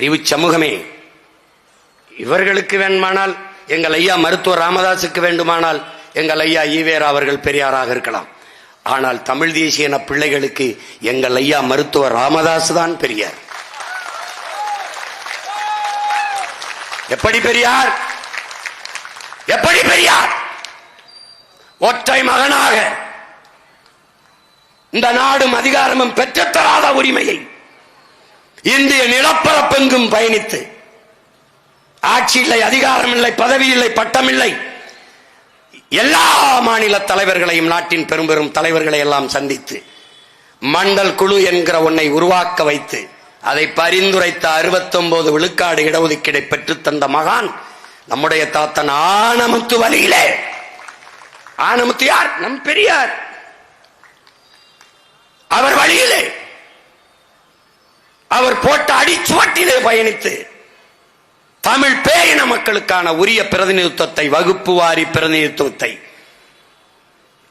அறிவு சமூகமே. இவர்களுக்கு வேண்டுமானால் எங்கள் ஐயா மருத்துவர் ராமதாசுக்கு வேண்டுமானால் எங்கள் ஐயா ஈவேரா அவர்கள் பெரியாராக இருக்கலாம். ஆனால் தமிழ் தேசியன பிள்ளைகளுக்கு எங்கள் ஐயா மருத்துவர் ராமதாஸ் தான் பெரியார். எப்படி பெரியார்? எப்படி பெரியார்? ஒற்றை மகனாக. இந்த நாடும் அதிகாரமும் பெற்றுத்தராத உரிமையை இந்திய நிலப்பரப்பெங்கும் பயணித்து. ஆட்சி இல்லை அதிகாரம் இல்லை பதவி இல்லை பட்டம் இல்லை எல்லா மாநில தலைவர்களையும் நாட்டின் பெரும் பெரும் தலைவர்களை எல்லாம் சந்தித்து மண்டல் குழு என்கிற ஒன்னை உருவாக்க வைத்து அதை பரிந்துரைத்த 69 விழுக்காடு இடஒதுக்கீடை பெற்று தந்த மகான் நம்முடைய தாத்தன் ஆனமுத்து வழியிலே. ஆனமுத்து யார்? நம் பெரியார். அவர் வழியிலே. அவர் போட்ட அடிச்சுவட்டிலே பயணித்து தமிழ் பேரின மக்களுக்கான உரிய பிரதிநிதித்துவத்தை வகுப்பு வாரி பிரதிநிதித்துவத்தை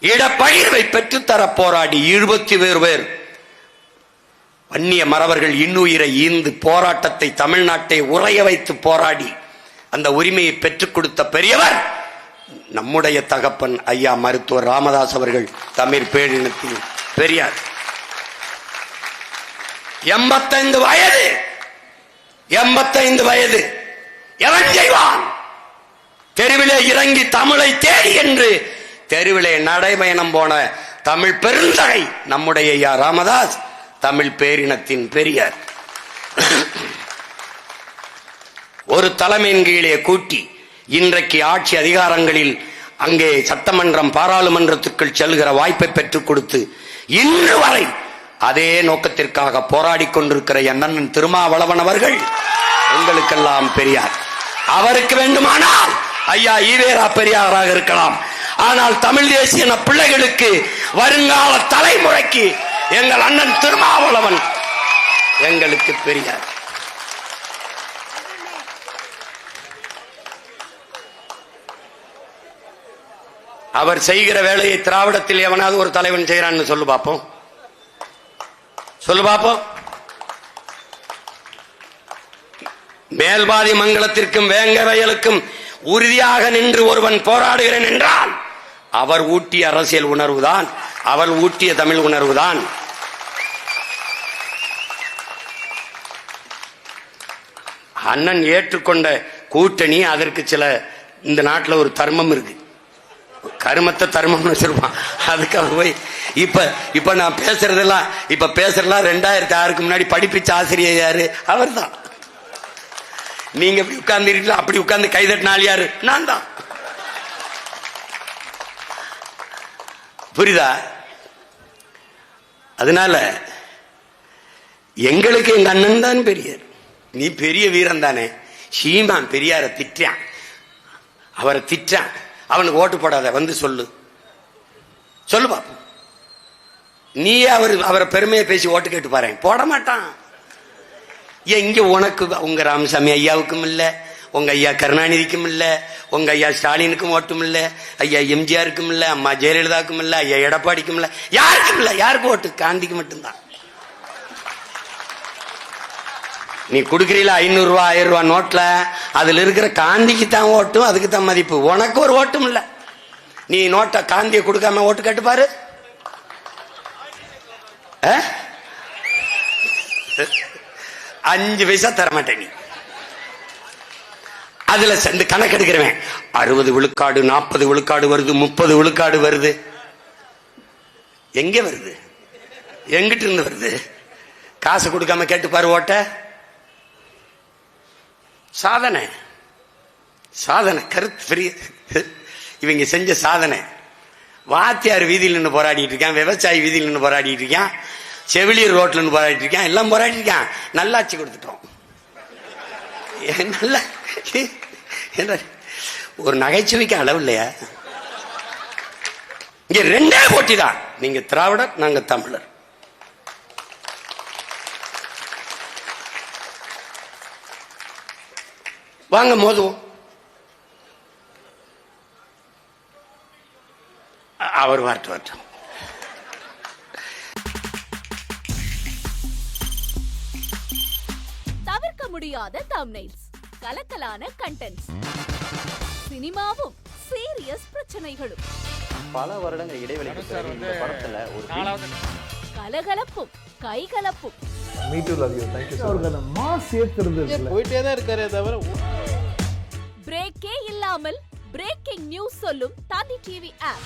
இடப்பகிர்வை பெற்றுத்தர போராடி இருபத்தி பேர் பேர். வன்னிய மறவர்கள் இன்னுயிரை ஈந்து போராட்டத்தை தமிழ்நாட்டை உறைய வைத்து போராடி அந்த உரிமையை பெற்றுக் கொடுத்த பெரியவர் நம்முடைய தகப்பன் ஐயா மருத்துவர் ராமதாஸ் அவர்கள் தமிழ் பேரினத்தின் பெரியார். எண்பத்தைந்து வயது. எண்பத்தைந்து வயது. எவன் செய்வான்? தெருவிலே இறங்கி தமிழை தேடி என்று தெருவிலே நடைபயணம் போன தமிழ் பெருந்தகை நம்முடைய ஐயா ராமதாஸ் தமிழ் பேரினத்தின் பெரியார். ஒரு தலைமையின் கீழே கூட்டி இன்றைக்கு ஆட்சி அதிகாரங்களில் அங்கே சட்டமன்றம் பாராளுமன்றத்துக்குள் செல்கிற வாய்ப்பை பெற்றுக் கொடுத்து இன்று வரை அதே நோக்கத்திற்காக போராடி கொண்டிருக்கிற என் அண்ணன் திருமாவளவன் அவர்கள் உங்களுக்கெல்லாம் பெரியார். அவருக்கு வேண்டுமானால் ஐயா ஈவேரா பெரியாராக இருக்கலாம். ஆனால் தமிழ் தேசிய பிள்ளைகளுக்கு வருங்கால தலைமுறைக்கு எங்கள் அண்ணன் திருமாவளவன் எங்களுக்கு பெரியார். அவர் செய்கிற வேலையை திராவிடத்தில் எவனாவது ஒரு தலைவன் செய்கிறான்னு சொல்லு பார்ப்போம் சொல்லு பாப்போம். மேல்பாதி மங்கலத்திற்கும் வேங்கவயலுக்கும் உறுதியாக நின்று ஒருவன் போராடுகிறேன் என்றால் அவர் ஊட்டிய அரசியல் உணர்வுதான் அவர் ஊட்டிய தமிழ் உணர்வுதான். அண்ணன் ஏற்றுக்கொண்ட கூட்டணி அதற்கு சில இந்த நாட்டில் ஒரு தர்மம் இருக்கு. கருமத்தை தர்மம்னு வச்சிருப்பான். அதுக்காக போய் இப்ப இப்ப நான் பேசுறதெல்லாம் இப்ப பேசுறதெல்லாம் ரெண்டாயிரத்தி ஆறுக்கு முன்னாடி படிப்பிச்ச ஆசிரியர் யாரு? அவர்தான். நீங்க உட்கார்ந்து இருக்கலாம் அப்படி உட்கார்ந்து கைதட்டினால் யாரு? நான் தான். புரியுதா? அதனால எங்களுக்கு எங்க அண்ணன் தான் பெரியர். நீ பெரிய வீரன் தானே. சீமான் பெரியார திட்டான். அவரை திட்டான். அவனுக்கு ஓட்டு போடாத வந்து சொல்லு. சொல்லு பாப்போம். நீயே அவர் அவரை பெருமையை பேசி ஓட்டு கேட்டு பாரு போட மாட்டான். ஏன் உனக்கு உங்க ராமசாமி ஐயாவுக்கும் இல்ல உங்க ஐயா கருணாநிதிக்கும் இல்ல உங்க ஐயா ஸ்டாலினுக்கும் ஓட்டும் இல்ல ஐயா எம்ஜிஆருக்கும் இல்ல அம்மா ஜெயலலிதாவுக்கும் இல்ல ஐயா எடப்பாடிக்கும் இல்ல யாருக்கும் இல்ல யாருக்கும் ஓட்டு? காந்திக்கு மட்டும்தான். நீ கொடுக்குறீல ஐநூறு ரூபா ஆயிரம் ரூபா நோட்டில் அதில் இருக்கிற காந்திக்கு தான் ஓட்டும் அதுக்கு தான் மதிப்பு. உனக்கு ஒரு ஓட்டும் இல்லை. நீ நோட்டை காந்தியை கொடுக்காம ஓட்டு கேட்டு பாரு. அஞ்சு பைசா தரமாட்டேன் நீ அதுல இந்த கணக்கு எடுக்கிறவன் அறுபது விழுக்காடு நாற்பது விழுக்காடு வருது முப்பது விழுக்காடு வருது எங்க வருது எங்கிட்ட இருந்து வருது காசு கொடுக்காம கேட்டு பாரு ஓட்ட சாதனை சாதனை கருத்து பெரிய இவங்க செஞ்ச சாதனை வாத்தியார் வீதியில் நின்று போராடிட்டு இருக்கான் விவசாயி வீதியில் நின்று போராடிட்டு இருக்கான் செவிலியர் ரோட்ல நின்று போராடிட்டு இருக்கான் எல்லாம் போராடிட்டு இருக்கான். நல்லாட்சி கொடுத்துட்டோம். நல்ல என்ன ஒரு நகைச்சுவைக்கு அளவு இல்லையா? இங்க ரெண்டே போட்டி தான். நீங்க திராவிடர் நாங்க தமிழர். வாங்க மோதுவோம். அவர் வரட்டும் வரட்டும் தவிர்க்க முடியாத தம்னைல்ஸ் கலக்கலான கண்டென்ட்ஸ் சினிமாவும் சீரியஸ் பிரச்சனைகளும். பல வருடங்கள் இடைவெளிக்கு பிறகு இந்த படத்துல ஒரு கலகலப்பும் கைகலப்பும். மீட்டு லவ் யூ தேங்க்யூ அவருக்கு அந்த மாஸ் ஏத்துறது இருக்குல்ல போயிட்டே தான் இருக்காரே தவிர பிரேக்கே இல்லாமல் பிரேக்கிங் நியூஸ் சொல்லும் தந்தி டிவி ஆப்